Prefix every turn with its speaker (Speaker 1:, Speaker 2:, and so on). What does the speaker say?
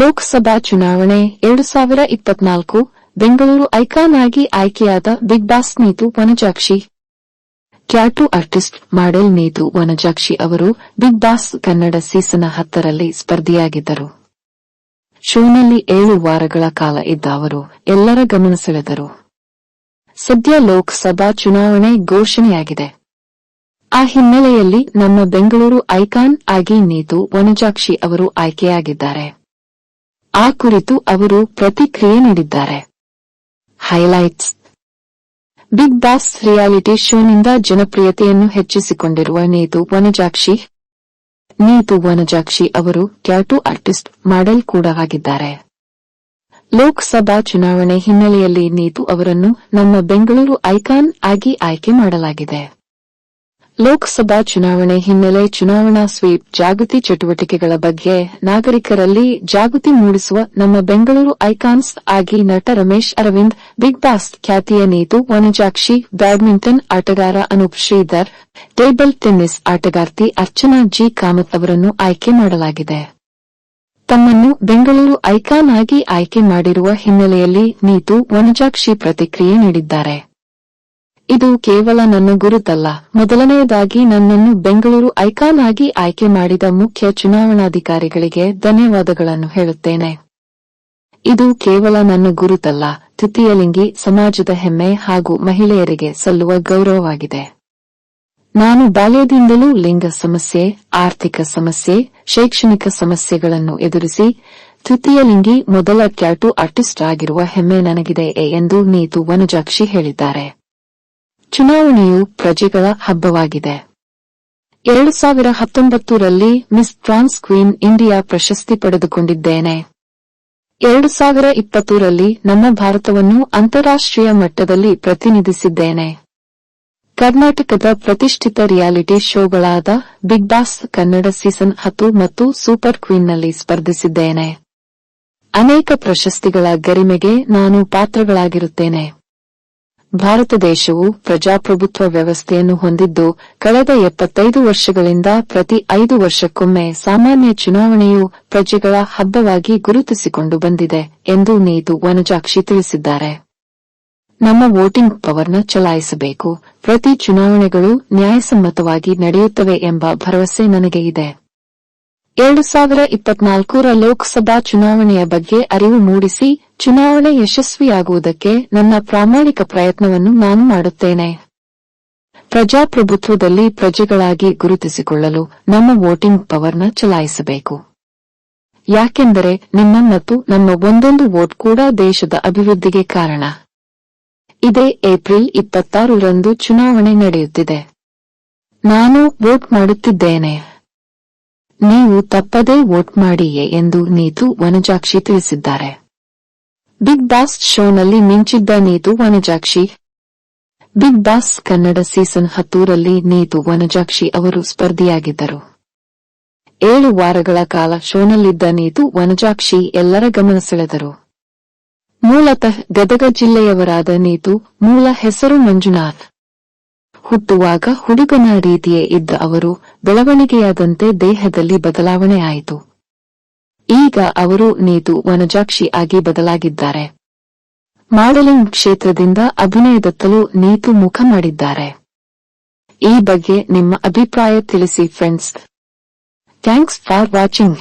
Speaker 1: ಲೋಕಸಭಾ ಚುನಾವಣೆ ಎರಡು ಸಾವಿರ ಇಪ್ಪತ್ನಾಲ್ಕು, ಬೆಂಗಳೂರು ಐಕಾನ್ ಆಗಿ ಆಯ್ಕೆಯಾದ ಬಿಗ್ ಬಾಸ್ ನೀತು ವನಜಾಕ್ಷಿ. ಕ್ಯಾಟು ಆರ್ಟಿಸ್ಟ್ ಮಾಡೆಲ್ ನೀತು ವನಜಾಕ್ಷಿ ಅವರು ಬಿಗ್ ಬಾಸ್ ಕನ್ನಡ ಸೀಸನ್ ಹತ್ತರಲ್ಲಿ ಸ್ಪರ್ಧಿಯಾಗಿದ್ದರು. ಶೋನಲ್ಲಿ ಏಳು ವಾರಗಳ ಕಾಲ ಇದ್ದ ಅವರು ಎಲ್ಲರ ಗಮನ ಸೆಳೆದರು. ಸದ್ಯ ಲೋಕಸಭಾ ಚುನಾವಣೆ ಘೋಷಣೆಯಾಗಿದೆ. ಆ ಹಿನ್ನೆಲೆಯಲ್ಲಿ ನಮ್ಮ ಬೆಂಗಳೂರು ಐಕಾನ್ ಆಗಿ ನೀತು ವನಜಾಕ್ಷಿ ಅವರು ಆಯ್ಕೆಯಾಗಿದ್ದಾರೆ. ಆ ಕುರಿತು ಅವರು ಪ್ರತಿಕ್ರಿಯೆ ನೀಡಿದ್ದಾರೆ. ಹೈಲೈಟ್ಸ್ ಬಿಗ್ ಬಾಸ್ ರಿಯಾಲಿಟಿ ಶೋನಿಂದ ಜನಪ್ರಿಯತೆಯನ್ನು ಹೆಚ್ಚಿಸಿಕೊಂಡಿರುವ ನೀತು ವನಜಾಕ್ಷಿ. ನೀತು ವನಜಾಕ್ಷಿ ಅವರು ಟ್ಯಾಟೂ ಆರ್ಟಿಸ್ಟ್ ಮಾಡೆಲ್ ಕೂಡ ಆಗಿದ್ದಾರೆ. ಲೋಕಸಭಾ ಚುನಾವಣೆ ಹಿನ್ನೆಲೆಯಲ್ಲಿ ನೀತು ಅವರನ್ನು ನಮ್ಮ ಬೆಂಗಳೂರು ಐಕಾನ್ ಆಗಿ ಆಯ್ಕೆ ಮಾಡಲಾಗಿದೆ. ಲೋಕಸಭಾ ಚುನಾವಣೆ ಹಿನ್ನೆಲೆ ಚುನಾವಣಾ ಸ್ವೀಪ್ ಜಾಗೃತಿ ಚಟುವಟಿಕೆಗಳ ಬಗ್ಗೆ ನಾಗರಿಕರಲ್ಲಿ ಜಾಗೃತಿ ಮೂಡಿಸುವ ನಮ್ಮ ಬೆಂಗಳೂರು ಐಕಾನ್ಸ್ ಆಗಿ ನಟ ರಮೇಶ್ ಅರವಿಂದ್, ಬಿಗ್ ಬಾಸ್ ಖ್ಯಾತಿಯ ನೀತು ವನಜಾಕ್ಷಿ, ಬ್ಯಾಡ್ಮಿಂಟನ್ ಆಟಗಾರ ಅನೂಪ್ ಶ್ರೀಧರ್, ಟೇಬಲ್ ಟೆನ್ನಿಸ್ ಆಟಗಾರ್ತಿ ಅರ್ಚನಾ ಜಿ ಕಾಮತ್ ಅವರನ್ನು ಆಯ್ಕೆ ಮಾಡಲಾಗಿದೆ. ತಮ್ಮನ್ನು ಬೆಂಗಳೂರು ಐಕಾನ್ ಆಗಿ ಆಯ್ಕೆ ಮಾಡಿರುವ ಹಿನ್ನೆಲೆಯಲ್ಲಿ ನೀತು ವನಜಾಕ್ಷಿ ಪ್ರತಿಕ್ರಿಯೆ ನೀಡಿದ್ದಾರೆ. ಇದು ಕೇವಲ ನನ್ನ ಗುರುತಲ್ಲ. ಮೊದಲನೆಯದಾಗಿ ನನ್ನನ್ನು ಬೆಂಗಳೂರು ಐಕಾನ್ ಆಗಿ ಆಯ್ಕೆ ಮಾಡಿದ ಮುಖ್ಯ ಚುನಾವಣಾಧಿಕಾರಿಗಳಿಗೆ ಧನ್ಯವಾದಗಳನ್ನು ಹೇಳುತ್ತೇನೆ. ಇದು ಕೇವಲ ನನ್ನ ಗುರುತಲ್ಲ. ತೃತೀಯಲಿಂಗಿ ಸಮಾಜದ ಹೆಮ್ಮೆ ಹಾಗೂ ಮಹಿಳೆಯರಿಗೆ ಸಲ್ಲುವ ಗೌರವವಾಗಿದೆ. ನಾನು ಬಾಲ್ಯದಿಂದಲೂ ಲಿಂಗ ಸಮಸ್ಯೆ, ಆರ್ಥಿಕ ಸಮಸ್ಯೆ, ಶೈಕ್ಷಣಿಕ ಸಮಸ್ಯೆಗಳನ್ನು ಎದುರಿಸಿ ತೃತೀಯ ಲಿಂಗಿ ಮೊದಲ ಕ್ಯಾಟು ಆರ್ಟಿಸ್ಟ್ ಆಗಿರುವ ಹೆಮ್ಮೆ ನನಗಿದೆ ಎಂದು ನೀತು ವನಜಾಕ್ಷಿ ಹೇಳಿದ್ದಾರೆ. ಚುನಾವಣೆಯು ಪ್ರಜೆಗಳ ಹಬ್ಬವಾಗಿದೆ. ಎರಡು ಸಾವಿರ ಹತ್ತೊಂಬತ್ತರಲ್ಲಿ ಮಿಸ್ ಟ್ರಾನ್ಸ್ ಕ್ವೀನ್ ಇಂಡಿಯಾ ಪ್ರಶಸ್ತಿ ಪಡೆದುಕೊಂಡಿದ್ದೇನೆ. ಎರಡು ಸಾವಿರ ಇಪ್ಪತ್ತರಲ್ಲಿ ನಮ್ಮ ಭಾರತವನ್ನು ಅಂತಾರಾಷ್ಟ್ರೀಯ ಮಟ್ಟದಲ್ಲಿ ಪ್ರತಿನಿಧಿಸಿದ್ದೇನೆ. ಕರ್ನಾಟಕದ ಪ್ರತಿಷ್ಠಿತ ರಿಯಾಲಿಟಿ ಶೋಗಳಾದ ಬಿಗ್ ಬಾಸ್ ಕನ್ನಡ ಸೀಸನ್ ಹತ್ತು ಮತ್ತು ಸೂಪರ್ ಕ್ವೀನ್ನಲ್ಲಿ ಸ್ಪರ್ಧಿಸಿದ್ದೇನೆ. ಅನೇಕ ಪ್ರಶಸ್ತಿಗಳ ಗರಿಮೆಗೆ ನಾನು ಪಾತ್ರಗಳಾಗಿರುತ್ತೇನೆ. ಭಾರತ ದೇಶವು ಪ್ರಜಾಪ್ರಭುತ್ವ ವ್ಯವಸ್ಥೆಯನ್ನು ಹೊಂದಿದ್ದು, ಕಳೆದ ಎಪ್ಪತ್ತೈದು ವರ್ಷಗಳಿಂದ ಪ್ರತಿ ಐದು ವರ್ಷಕ್ಕೊಮ್ಮೆ ಸಾಮಾನ್ಯ ಚುನಾವಣೆಯು ಪ್ರಜೆಗಳ ಹಬ್ಬವಾಗಿ ಗುರುತಿಸಿಕೊಂಡು ಬಂದಿದೆ ಎಂದು ನೀತು ವನಜಾಕ್ಷಿ ತಿಳಿಸಿದ್ದಾರೆ. ನಮ್ಮ ವೋಟಿಂಗ್ ಪವರ್ನ ಚಲಾಯಿಸಬೇಕು. ಪ್ರತಿ ಚುನಾವಣೆಗಳು ನ್ಯಾಯಸಮ್ಮತವಾಗಿ ನಡೆಯುತ್ತವೆ ಎಂಬ ಭರವಸೆ ನನಗೆ ಇದೆ. ಎರಡು ಸಾವಿರ ಇಪ್ಪತ್ನಾಲ್ಕರ ಲೋಕಸಭಾ ಚುನಾವಣೆಯ ಬಗ್ಗೆ ಅರಿವು ಮೂಡಿಸಿ ಚುನಾವಣೆ ಯಶಸ್ವಿಯಾಗುವುದಕ್ಕೆ ನನ್ನ ಪ್ರಾಮಾಣಿಕ ಪ್ರಯತ್ನವನ್ನು ನಾನು ಮಾಡುತ್ತೇನೆ. ಪ್ರಜಾಪ್ರಭುತ್ವದಲ್ಲಿ ಪ್ರಜೆಗಳಾಗಿ ಗುರುತಿಸಿಕೊಳ್ಳಲು ನಮ್ಮ ವೋಟಿಂಗ್ ಪವರ್ನ ಚಲಾಯಿಸಬೇಕು. ಯಾಕೆಂದರೆ ನಿಮ್ಮ ಮತ್ತು ನಮ್ಮ ಒಂದೊಂದು ವೋಟ್ ಕೂಡ ದೇಶದ ಅಭಿವೃದ್ಧಿಗೆ ಕಾರಣ. ಇದೇ ಏಪ್ರಿಲ್ ಇಪ್ಪತ್ತಾರರಂದು ಚುನಾವಣೆ ನಡೆಯುತ್ತಿದೆ. ನಾನು ವೋಟ್ ಮಾಡುತ್ತಿದ್ದೇನೆ. ನೀವು ತಪ್ಪದೇ ವೋಟ್ ಮಾಡಿಯೇ ಎಂದು ನೀತು ವನಜಾಕ್ಷಿ ತಿಳಿಸಿದ್ದಾರೆ. ಬಿಗ್ ಬಾಸ್ ಶೋನಲ್ಲಿ ಮಿಂಚಿದ್ದ Neetu Vanajakshi. Bigg Boss Kannada season ಹತ್ತೂರಲ್ಲಿ Neetu Vanajakshi ಅವರು ಸ್ಪರ್ಧಿಯಾಗಿದ್ದರು. ಏಳು ವಾರಗಳ ಕಾಲ ಶೋನಲ್ಲಿದ್ದ ನೀತು ವನಜಾಕ್ಷಿ ಎಲ್ಲರ ಗಮನ ಸೆಳೆದರು. ಮೂಲತಃ ಗದಗ ಜಿಲ್ಲೆಯವರಾದ ನೀತು ಮೂಲ ಹೆಸರು ಮಂಜುನಾಥ್. ಹುಟ್ಟುವಾಗ ಹುಡುಗನ ರೀತಿಯೇ ಇದ್ದ ಅವರು ಬೆಳವಣಿಗೆಯಾದಂತೆ ದೇಹದಲ್ಲಿ ಬದಲಾವಣೆ ಆಯಿತು. ಈಗ ಅವರು ನೀತು ವನಜಾಕ್ಷಿ ಆಗಿ ಬದಲಾಗಿದ್ದಾರೆ. ಮಾಡೆಲಿಂಗ್ ಕ್ಷೇತ್ರದಿಂದ ಅಭಿನಯದತ್ತಲೂ ನೀತು ಮುಖ ಮಾಡಿದ್ದಾರೆ. ಈ ಬಗ್ಗೆ ನಿಮ್ಮ ಅಭಿಪ್ರಾಯ ತಿಳಿಸಿ ಫ್ರೆಂಡ್ಸ್ ಥ್ಯಾಂಕ್ಸ್ ಫಾರ್ ವಾಚಿಂಗ್